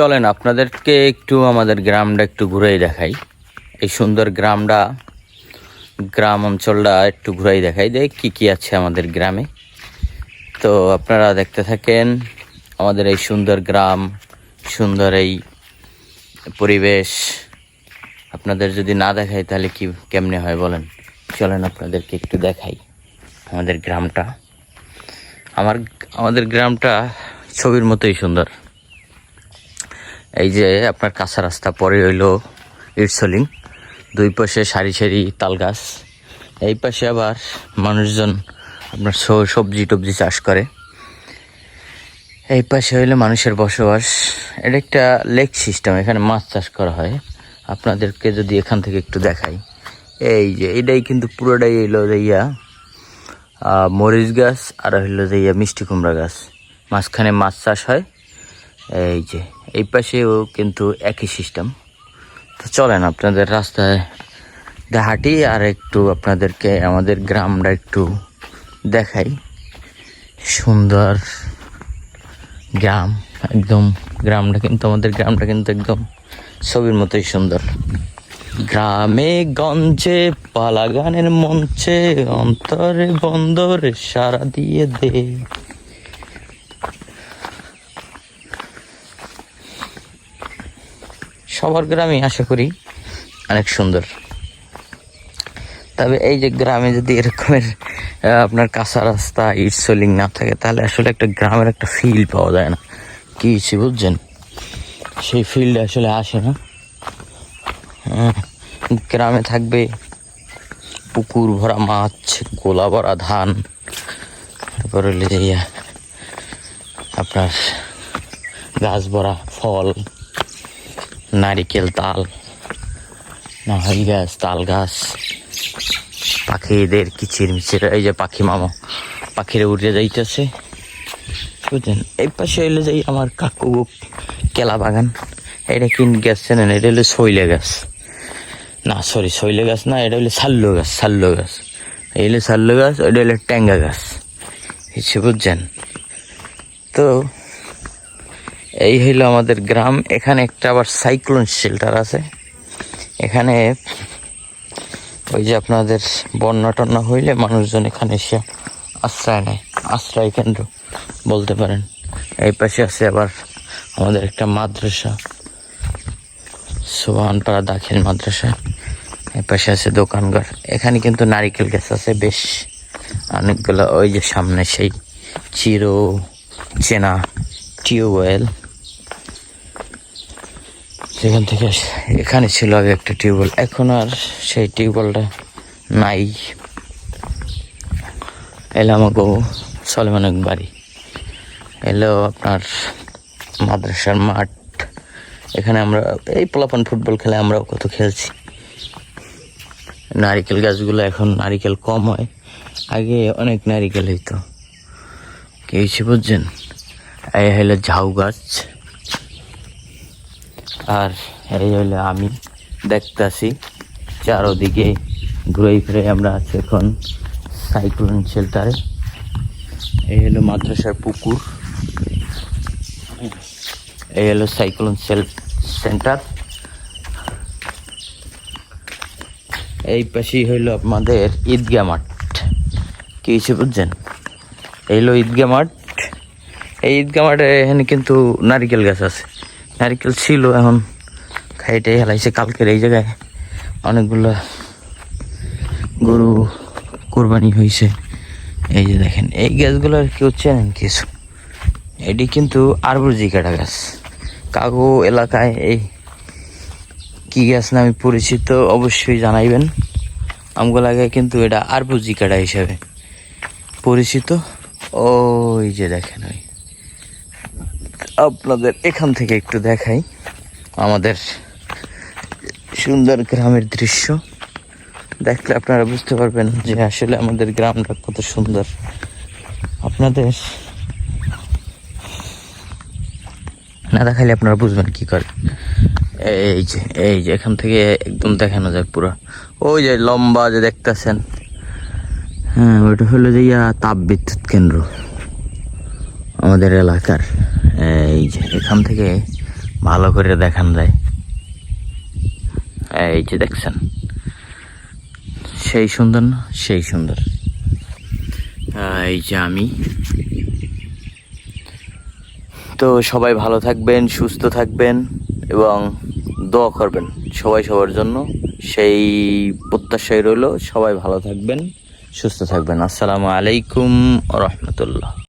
চলেন, আপনাদেরকে একটু আমাদের গ্রামটা একটু ঘুরেই দেখাই। এই সুন্দর গ্রামটা, গ্রাম অঞ্চলটা একটু ঘুরেই দেখাই। দেয় কী কী আছে আমাদের গ্রামে। তো আপনারা দেখতে থাকেন, আমাদের এই সুন্দর গ্রাম, সুন্দর এই পরিবেশ। আপনাদের যদি না দেখাই, তাহলে কি কেমনে হয় বলেন? চলেন, আপনাদেরকে একটু দেখাই আমাদের গ্রামটা। আমার, আমাদের গ্রামটা ছবির মতোই সুন্দর। এই যে আপনার কাঁচা রাস্তা, পরে হইল ইটসলিং দুই পাশে সারি সারি তাল গাছ। এই পাশে আবার মানুষজন আপনার সবজি টবজি চাষ করে। এই পাশে হইলে মানুষের বসবাস। এটা একটা লেক সিস্টেম, এখানে মাছ চাষ করা হয়। আপনাদেরকে যদি এখান থেকে একটু দেখাই। এই যে, এটাই কিন্তু পুরোটাই এলো ইয়া মরিচ গাছ, আর হইল যে ইয়া মিষ্টি কুমড়া গাছ। মাঝখানে মাছ চাষ হয়। এই যে। এই পাশেও কিন্তু একই সিস্টেম তো চলেন আপনাদের রাস্তায় হাঁটি আর একটু আপনাদেরকে আমাদের গ্রামটা একটু দেখাই। সুন্দর গ্রাম, একদম গ্রামটা কিন্তু, আমাদের গ্রামটা কিন্তু একদম ছবির মতোই সুন্দর। গ্রামে গঞ্জে পালা গানের মঞ্চে, অন্তরে বন্দরে সারা দিয়ে দে। সবার গ্রামই আশা করি অনেক সুন্দর। তবে এই যে গ্রামে যদি এরকমের আপনার কাঁচা রাস্তা ইট সোলিং না থাকে তাহলে আসলে একটা গ্রামের একটা ফিল পাওয়া যায় না। কি হয়েছে বুঝছেন? সেই ফিল্ড আসলে আসে না। হ্যাঁ, গ্রামে থাকবে পুকুর ভরা মাছ গোলা ভরা ধান তারপর আপনার গাছ ভরা ফল। নারিকেল তাল নাহল গাছ, তাল গাছ। পাখিদের কিচির মিচির, এই যে পাখি মামা, পাখিরা উড়ে যাইতেছে। বুঝলেন? এই পাশে এলে যাই আমার কাকু কেলা বাগান, এটা কিন গাছ চেনেন এটা হলো শৈলে গাছ। না সরি শৈলে গাছ না, এটা হলো সাল্লো গাছ সাল্লো গাছ। এই হলো সাল্লো গাছ, ওইটা হলো ট্যাঙ্গা গাছ। হিসে বুঝছেন? তো এই হইল আমাদের গ্রাম। এখানে একটা আবার সাইক্লোন শেল্টার আছে। এখানে ওই যে আপনাদের বন্যা টন্যা হইলে মানুষজন এখানে এসে আশ্রয় নেয়। আশ্রয় কেন্দ্র বলতে পারেন। এই পাশে আছে আবার আমাদের একটা মাদ্রাসা। সোহানপাড়া দাখিল মাদ্রাসা। এই পাশে আছে দোকানঘর। এখানে কিন্তু নারিকেল গাছ আছে বেশ। অনেকগুলো ওই যে সামনে সেই চিরো চেনা টিউবওয়েল। সেখান থেকে এখানে ছিল আগে একটা টিউবওয়েল, এখন আর সেই টিউবওয়েলটা নাই। এলো আমাকে সলেমানের বাড়ি এলো আপনার মাদ্রাসার মাঠ। এখানে আমরা এই পোলাপান ফুটবল খেলে আমরাও কত খেলছি। নারিকেল গাছগুলো এখন নারিকেল কম হয়। আগে অনেক নারিকেল হইতো। কি বুঝছেন? এই হলো ঝাউ গাছ। আর এই হলো আমি। দেখতাছি চারোদিকে ঘুরে ফিরে আমরা আছি এখন সাইক্লোন শেল্টারে। এই হলো মাদ্রাসার পুকুর। এই হলো সাইক্লোন সেল সেন্টার। এই পাশেই হইল আমাদের ঈদগা মাঠ। কি হিসেবে বুঝছেন? এই হলো ঈদগা মাঠ। এই ঈদগা মাঠে এখানে কিন্তু নারিকেল গাছ আছে। নারিকেল ছিল এখন। খাইটাই হেলাইছে কালকের এই জায়গায়। অনেকগুলো গরু কোরবানি হয়েছে এই যে দেখেন, এই গাছগুলো আর কেউ চেনেন কিছু। এটি কিন্তু আরবুজি কাটা গাছ। কাগো এলাকায় এই কি গাছ নামে পরিচিত অবশ্যই জানাইবেন। আমগো লাগায় কিন্তু এটা আরবুজি কাটা হিসাবে পরিচিত। ওই যে দেখেন ওই আপনাদের এখান থেকে একটু দেখাই আমাদের সুন্দর গ্রামের দৃশ্য। দেখলে আপনারা বুঝতে পারবেন যে আসলে আমাদের গ্রামটা কত সুন্দর। আপনাদের না দেখালে আপনারা বুঝবেন কি করে। এই যে এই যে, এখান থেকে একদম দেখানো যায় পুরো। ওই যে লম্বা যে দেখতেছেন। হ্যাঁ ওইটা হলো যে ইয়া তাপ বিদ্যুৎ কেন্দ্র। আমাদের এলাকার। এই যে, এখান থেকে ভালো করে দেখান যায়। এই যে দেখছেন, সেই সুন্দর না? সেই সুন্দর। এই যে আমি। তো সবাই ভালো থাকবেন, সুস্থ থাকবেন এবং দোয়া করবেন সবাই সবার জন্য। সেই প্রত্যাশাই রইল, সবাই ভালো থাকবেন, সুস্থ থাকবেন। আসসালামু আলাইকুম রহমতুল্লাহ।